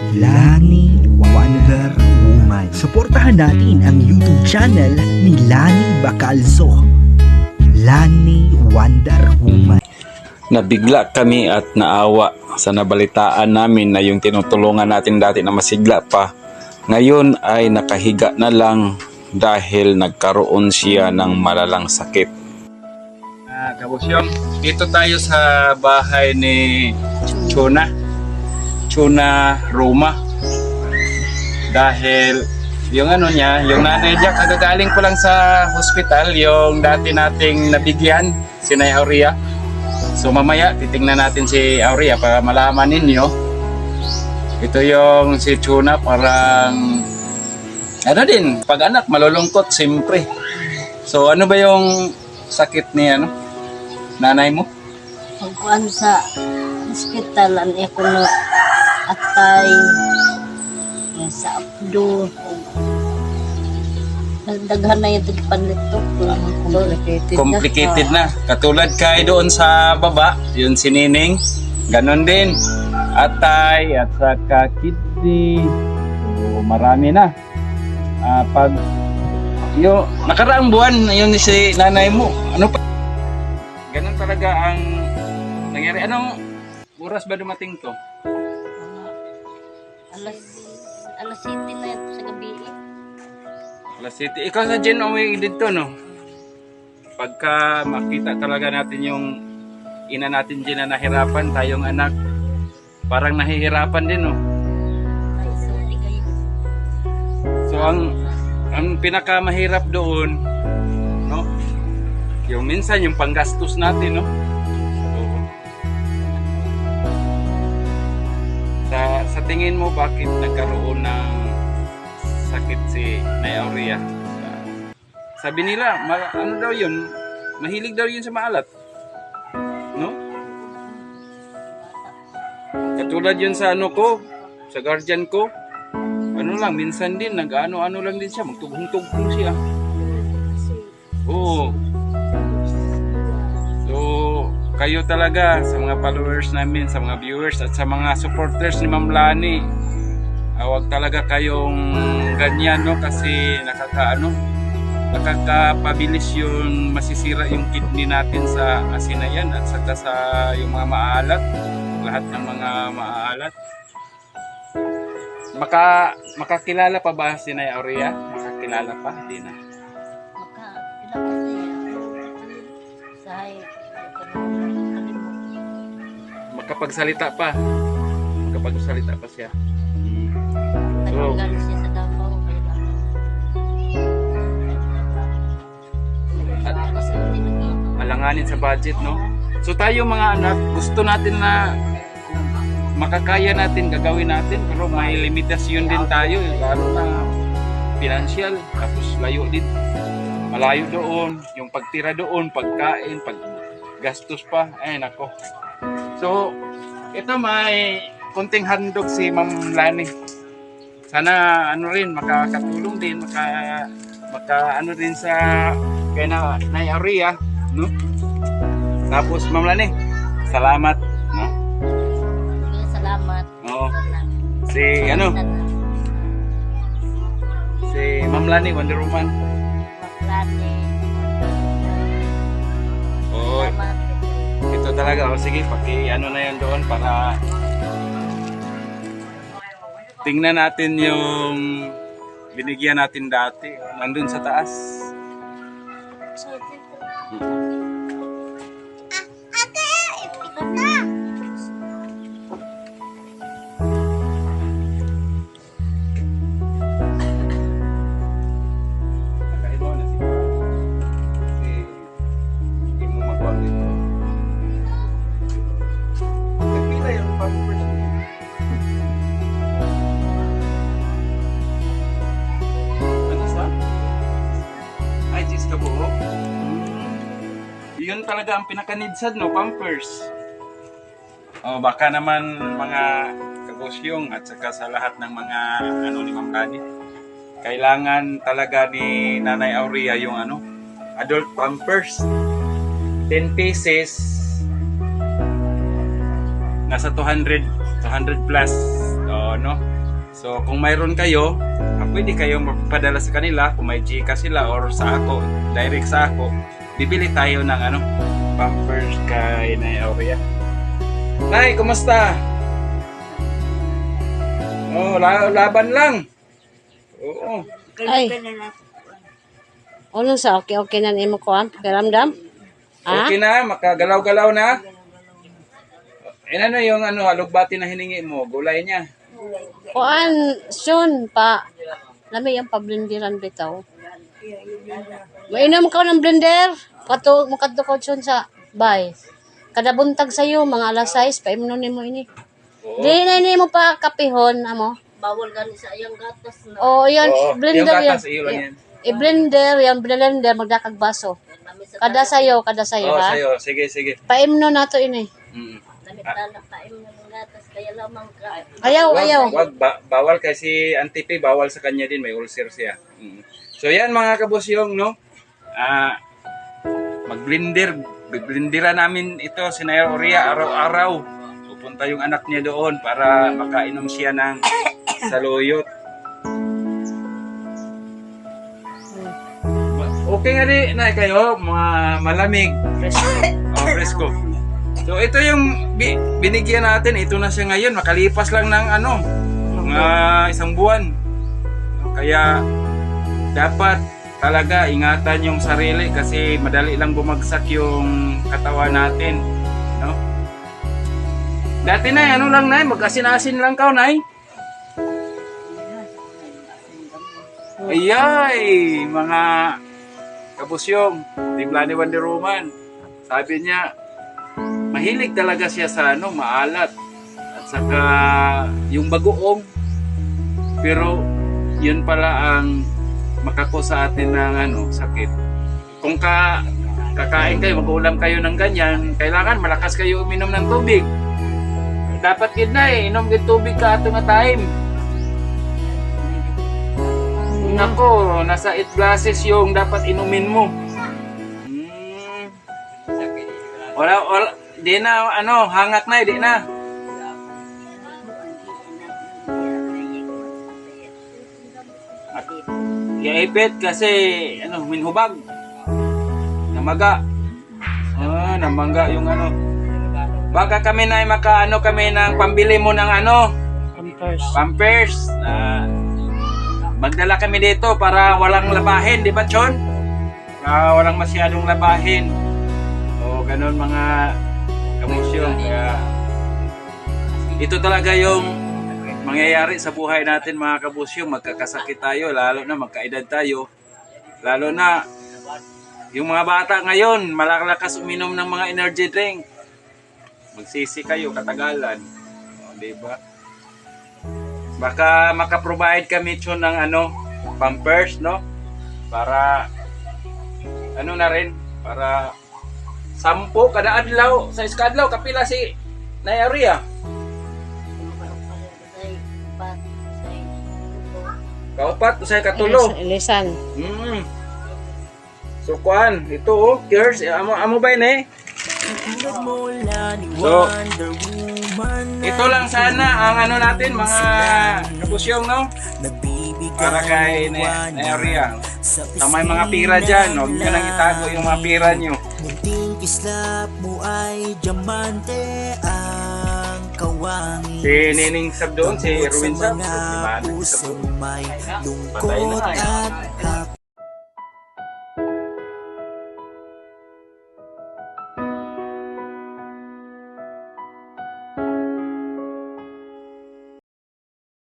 Lani Wonder Woman. Suportahan natin ang YouTube channel ni Lani Bacalzo. Lani Wonder Woman. Nabigla kami at naawa sa nabalitaan namin na yung tinutulungan natin dati na masigla pa. Ngayon ay nakahiga na lang dahil nagkaroon siya ng malalang sakit. Ah, kabusyong, dito tayo sa bahay ni Chuna. Chuna Roma. Dahil yung ano niya, yung nanay niya, kagagaling ko lang sa hospital, yung dati nating nabigyan, si Nay Aurea. So mamaya titingnan natin si Aurea para malaman ninyo. Ito yung si Chuna parang ano din, pag anak malulungkot siyempre. So ano ba yung sakit ni ano? Nanay mo? Pagkuhan sa hospital, ano atay, eh, sa abdo, nagdaghan na yung tigpanlitok. Complicated, Complicated na. Katulad kay doon sa baba, yun si Nining. Ganon din. Atay at saka kidney. So, marami na. Ah, pag yo nakaraang buwan yun si nanay mo. Ano pa? Ganon talaga ang nangyari. Anong oras ba dumating to? Alas, alas 7 na sa gabi. eh. Alas City. Ikaw sa Jen Owe dito, no? Pagka makita talaga natin yung ina natin Jen na nahirapan, tayong anak, parang nahihirapan din, no? So, ang, ang pinakamahirap doon, no? Yung minsan, yung panggastos natin, no? Tingin mo, bakit nagkaroon ng sakit si Nay Aurea? Sabi nila, ma- ano daw yun? Mahilig daw yun sa maalat. No? Katulad yun sa ano ko, sa guardian ko, ano lang, minsan din, nag-ano-ano lang din siya, magtugong-tugong siya. Oo. So, kayo talaga sa mga followers namin, sa mga viewers at sa mga supporters ni Ma'am Lani, ah, wag talaga kayong ganyan, no? Kasi nakakaano, nakakapabilis yung masisira yung kidney natin sa asinayan at saka sa yung mga maalat, lahat ng mga maalat. Maka, makakilala pa ba si Nay Aurea? Makakilala pa? Hindi na. Maka, ilang kasi sa Makapagsalita pa. Makapagsalita pa siya. So. At- alanganin sa budget, no? So tayo mga anak, gusto natin na makakaya natin, gagawin natin, pero may limitasyon din tayo, eh, lalo na financial, tapos layo din. Malayo doon, yung pagtira doon, pagkain, paggastos pa, ay nako. So, ito may kunting handog si Ma'am Lani. Sana ano rin, makakatulong din, maka, maka ano rin sa kay na Nay Aurea, no? Tapos Ma'am Lani, salamat, no? Salamat. Oo. Si ano, si Ma'am Lani Wonder Woman. Maklane. Oo, Salamat. Talaga. O sige, paki ano na yan doon para tingnan natin yung binigyan natin dati. Nandun sa taas. Nakain Yun talaga ang pinakanidsad, no? Pampers. Oh, baka naman mga kagosyong at saka sa lahat ng mga ano ni Ma'am Lani. Kailangan talaga ni Nanay Aurea yung ano, adult pampers. 10 pieces nasa 200 200 plus. Oo, no? So, kung mayroon kayo, ah, pwede kayong magpadala sa kanila kung may Gcash sila or sa ako, direct sa ako, bibili tayo ng ano, pampers kay Nay Aurea. Nay, kumusta? Oh, la- laban lang. Oo. Ay. Ano sa okay okay na nimo ko ang pakiramdam? Ha? Okay na, makagalaw-galaw na. Eh, ano yung ano, alugbati na hiningi mo? Gulay niya. Kuan soon pa. Lami yung pablenderan bitaw. Mainom ka ng blender. Kato makadto ko soon sa bay. Kada buntag sayo mga alas 6 pa imnon nimo ini. Oo. Di na nimo pa kapihon amo. Bawal gani sa iyang gatas na. Oh, yan Oo, blender yung yan. gatas, iyo lang yan. I-blender yan, blender magdakag baso. Sa Kada sayo, kada sayo Oo, ha. sa'yo. Sige, sige. Paimno nato ini. Mm. damit na paim na ng gatas kaya lamang ka. Ayaw, Wag, ayaw. wag, ba- bawal kasi Auntie P, bawal sa kanya din, may ulcer siya. Mm. So yan mga kabusyong, no? Ah, mag-blender, namin ito si Naya Oria araw-araw. Pupunta yung anak niya doon para makainom siya ng saluyot. Okay nga di, na kayo, mga malamig. Oh, fresco. So ito yung bi- binigyan natin, ito na siya ngayon, makalipas lang ng ano, mga isang buwan. Kaya dapat talaga ingatan yung sarili kasi madali lang bumagsak yung katawan natin, no? Dati na ano lang nay, mag-asin-asin lang ka nay. Ayay, mga kabusyong, Tigla ni Wonder Woman. Sabi niya, mahilig talaga siya sa ano, maalat. At saka yung bagoong. Pero yun pala ang makako sa atin ng ano, sakit. Kung ka kakain kayo, mag-ulam kayo ng ganyan, kailangan malakas kayo uminom ng tubig. Dapat yun na eh, inom ng tubig ka ato nga time. Nako, nasa 8 glasses yung dapat inumin mo. Hmm. Wala, wala, di na, ano, hangat na, eh, di na. At, yaipit kasi, ano, minhubag. Namaga. Ah, namangga yung ano. Baka kami na makaano kami ng pambili mo ng ano, Pampers. Pampers. Ah, magdala kami dito para walang labahin, di ba, Chon? Para walang masyadong labahin. O, ganun mga kamusyon. Kaya, ito talaga yung mangyayari sa buhay natin mga kabusyo. Magkakasakit tayo, lalo na magkaedad tayo. Lalo na, yung mga bata ngayon, malalakas uminom ng mga energy drink. Magsisi kayo, katagalan. O, di ba? Baka maka-provide kami Chon ng ano, pampers, no? Para ano na rin, para sampo kada adlaw sa iskadlaw kapila si Nayaria. Kaupat usay katulo. Ilisan. Mm. So kuan, ito oh, Gears, amo amo ba ni? So, ito lang sana ang ano natin mga kapusyong no? Para kay na, Nayaria. Sa may mga pira dyan, huwag nyo nang itago yung mga pira nyo. Munting kislap mo ay diamante ang kawangi Si Nining Sab doon, si Erwin Sab. mga Diba? Sab Patay na.